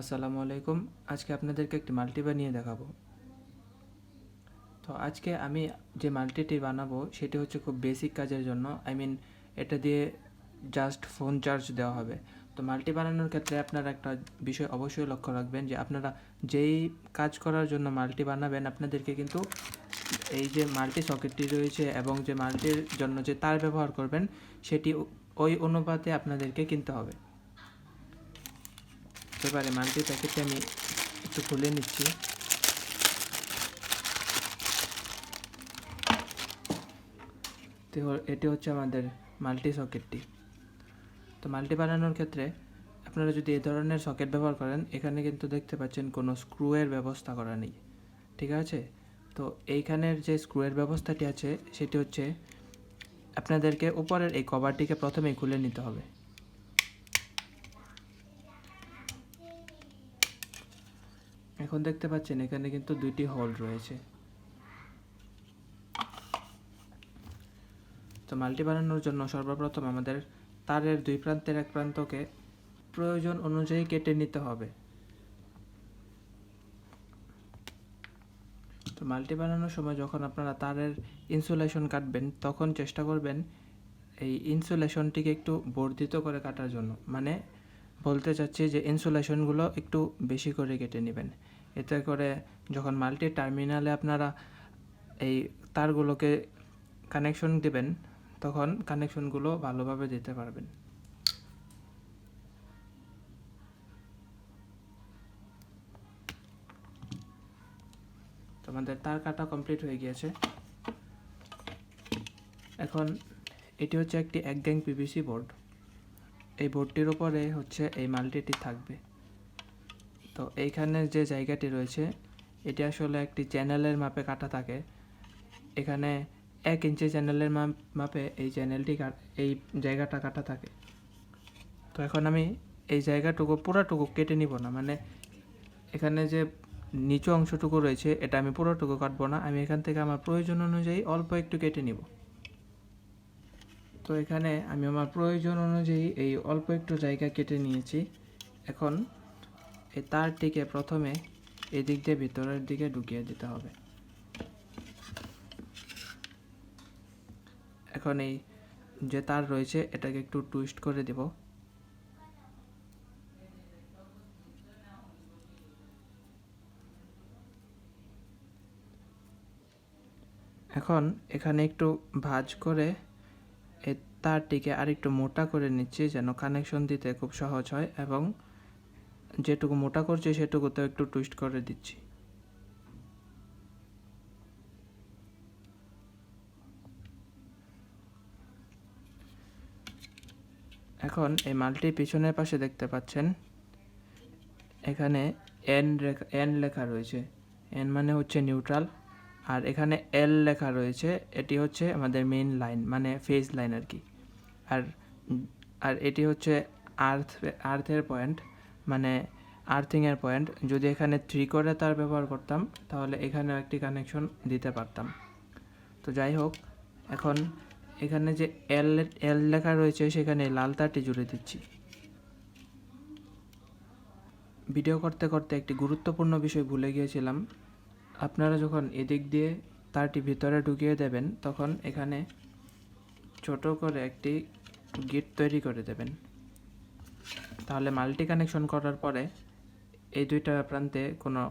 আসসালামু আলাইকুম। আজকে আপনাদেরকে একটি মাল্টি বানিয়ে দেখাবো। তো আজকে আমি যে মাল্টিটি বানাবো, সেটি হচ্ছে খুব বেসিক কাজের জন্য। আই মিন এটা দিয়ে জাস্ট ফোন চার্জ দেওয়া হবে। তো মাল্টি বানানোর ক্ষেত্রে আপনারা একটা বিষয় অবশ্যই লক্ষ্য রাখবেন যে, আপনারা যেই কাজ করার জন্য মাল্টি বানাবেন, আপনাদেরকে কিন্তু এই যে মাল্টি সকেটটি রয়েছে এবং যে মাল্টির জন্য যে তার ব্যবহার করবেন, সেটি ওই অনুপাতে আপনাদেরকে কিনতে হবে। এবারে মাল্টি প্যাকেটটি আমি একটু খুলে নিচ্ছি তো এটি হচ্ছে আমাদের মাল্টি সকেটটি তো মাল্টি বানানোর ক্ষেত্রে আপনারা যদি এই ধরনের সকেট ব্যবহার করেন এখানে কিন্তু দেখতে পাচ্ছেন কোনো স্ক্রুয়ের ব্যবস্থা করা নেই ঠিক আছে তো এইখানের যে স্ক্রুয়ের ব্যবস্থাটি আছে সেটি হচ্ছে আপনাদেরকে উপরের এই কভারটিকে প্রথমেই খুলে নিতে হবে এখন দেখতে পাচ্ছেন, এখানে কিন্তু দুইটি হোল রয়েছে। তো মাল্টি বানানোর জন্য সর্বপ্রথম আমাদের তারের দুই প্রান্তের এক প্রান্তকে প্রয়োজন অনুযায়ী কেটে নিতে হবে। তো মাল্টি বানানোর সময় যখন আপনারা তারের ইনসুলেশন কাটবেন, তখন চেষ্টা করবেন এই ইনসুলেশনটিকে একটু বর্ধিত করে কাটার জন্য। মানে বলতে চাচ্ছি যে ইনসুলেশনগুলো একটু বেশি করে কেটে নেবেন। এতে করে যখন মাল্টি টার্মিনালে আপনারা এই তারগুলোকে কানেকশন দেবেন, তখন কানেকশনগুলো ভালোভাবে দিতে পারবেন। তো আমাদের তার কাটা কমপ্লিট হয়ে গিয়েছে। এখন এটি হচ্ছে একটি এক গ্যাং পিভিসি বোর্ড এই বোর্ডটির উপরে হচ্ছে এই মাল্টিটি থাকবে। তো এইখানে যে জায়গাটি রয়েছে, এটি আসলে একটি চ্যানেলের মাপে কাটা থাকে। এখানে এক ইঞ্চি চ্যানেলের মাপে এই চ্যানেলটি এই জায়গাটা কাটা থাকে। তো এখন আমি এই জায়গাটুকু, পুরাটুকু কেটে নিব না। মানে এখানে যে নিচু অংশটুকু রয়েছে, এটা আমি পুরোটুকু কাটবো না। আমি এখান থেকে আমার প্রয়োজন অনুযায়ী অল্প একটু কেটে নিব। তো এখানে আমি আমার প্রয়োজন অনুযায়ী এই অল্প একটু জায়গা কেটে নিয়েছি। এখন এই তারটিকে প্রথমে এদিক দিয়ে ভিতরের দিকে ঢুকিয়ে দিতে হবে। এখন এই যে তার রয়েছে, এটাকে একটু টুইস্ট করে দেব। এখন এখানে একটু ভাজ করে এই তারটিকে আরেকটু মোটা করে নিচ্ছি যেন কানেকশন দিতে খুব সহজ হয় এবং যেটুকু মোটা করছি, সেটুকুতে একটু টুইস্ট করে দিচ্ছি। এখন এই মালটি পিছনের পাশে দেখতে পাচ্ছেন। এখানে এন এন লেখা রয়েছে। এন মানে হচ্ছে নিউট্রাল আর এখানে এল লেখা রয়েছে। এটি হচ্ছে আমাদের মেইন লাইন মানে ফেজ লাইন আর কি। আর আর এটি হচ্ছে আর্থ আর্থের পয়েন্ট মানে আর্থিংয়ের পয়েন্ট যদি এখানে থ্রি করে তার ব্যবহার করতাম, তাহলে এখানেও একটি কানেকশন দিতে পারতাম। তো যাই হোক, এখন এখানে যে এল এল লেখা রয়েছে, সেখানে লাল তারটি জুড়ে দিচ্ছি। ভিডিও করতে করতে একটি গুরুত্বপূর্ণ বিষয় ভুলে গিয়েছিলাম। আপনারা যখন এদিক দিয়ে তারটি ভিতরে ঢুকিয়ে দেবেন, তখন এখানে ছোট করে একটি গিট তৈরি করে দেবেন। তাহলে মাল্টি কানেকশন করার পরে এই দুইটা প্রান্তে কোনো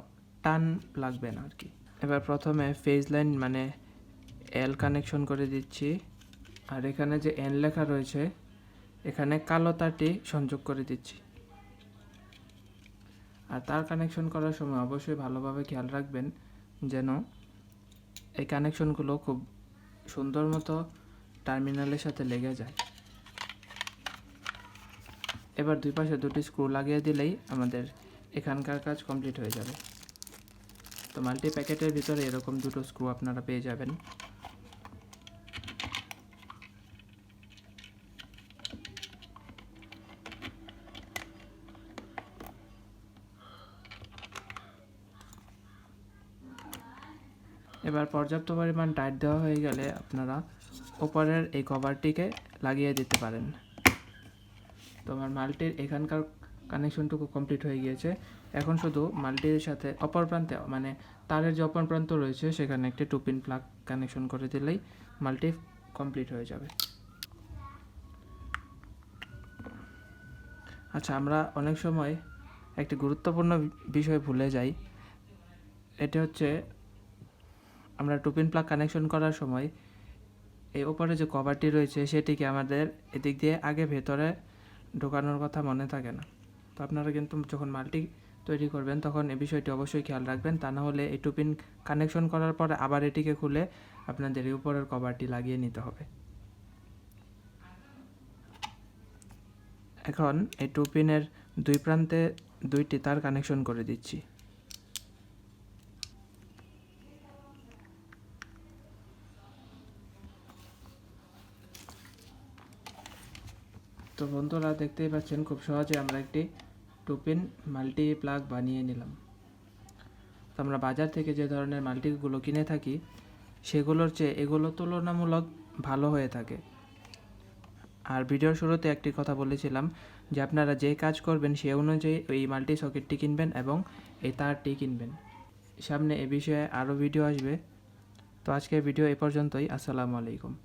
টান লাগবে না আর কি। এবার প্রথমে ফেজ লাইন মানে এল কানেকশন করে দিচ্ছি। আর এখানে যে এন লেখা রয়েছে, এখানে কালো তারটি সংযোগ করে দিচ্ছি। আর তার কানেকশন করার সময় অবশ্যই ভালোভাবে খেয়াল রাখবেন যেন এই কানেকশনগুলো খুব সুন্দর মতো টার্মিনালের সাথে লেগে যায়। এবার দুই পাশে দুটি স্ক্রু লাগিয়ে দিলেই আমাদের এখানকার কাজ কমপ্লিট হয়ে যাবে। তো মাল্টি প্যাকেটের ভিতরে এরকম দুটো স্ক্রু আপনারা পেয়ে যাবেন। এবার পর্যাপ্ত পরিমাণ টাইট দেওয়া হয়ে গেলে আপনারা ওপরের এই কভারটিকে লাগিয়ে দিতে পারেন। তো আমার মালটির এখানকার কানেকশনটুকু কমপ্লিট হয়ে গিয়েছে। এখন শুধু মাল্টির সাথে অপর প্রান্তে মানে তারের যে অপর প্রান্ত রয়েছে, সেখানে একটি টু পিন প্লাগ কানেকশন করে দিলেই মাল্টি কমপ্লিট হয়ে যাবে। আচ্ছা আমরা অনেক সময় একটি গুরুত্বপূর্ণ বিষয় ভুলে যাই। এটা হচ্ছে আমরা টুপিন প্লাগ কানেকশন করার সময় এই ওপরে যে কভারটি রয়েছে, সেটিকে আমাদের এদিক দিয়ে আগে ভেতরে ঢোকানোর কথা মনে থাকে না। তো আপনারা কিন্তু যখন মাল্টি তৈরি করবেন, তখন এই বিষয়টি অবশ্যই খেয়াল রাখবেন। তা না হলে এই টুপিন কানেকশন করার পর আবার এটিকে খুলে আপনাদের এই উপরের কভারটি লাগিয়ে নিতে হবে। এখন এই টু পিনের দুই প্রান্তে দুইটি তার কানেকশন করে দিচ্ছি। তো বন্ধুরা দেখতেই পাচ্ছেন, খুব সহজে আমরা একটি টু পিন মাল্টি প্লাগ বানিয়ে নিলাম। তো আমরা বাজার থেকে যে ধরনের মাল্টিগুলো কিনে থাকি, সেগুলোর চেয়ে এগুলো তুলনামূলক ভালো হয়ে থাকে। আর ভিডিওর শুরুতে একটি কথা বলেছিলাম যে আপনারা যে কাজ করবেন সে অনুযায়ী এই মাল্টি সকেটটি কিনবেন এবং এই তারটি কিনবেন। সামনে এ বিষয়ে আরও ভিডিও আসবে। তো আজকের ভিডিও এ পর্যন্তই। আসসালামু আলাইকুম।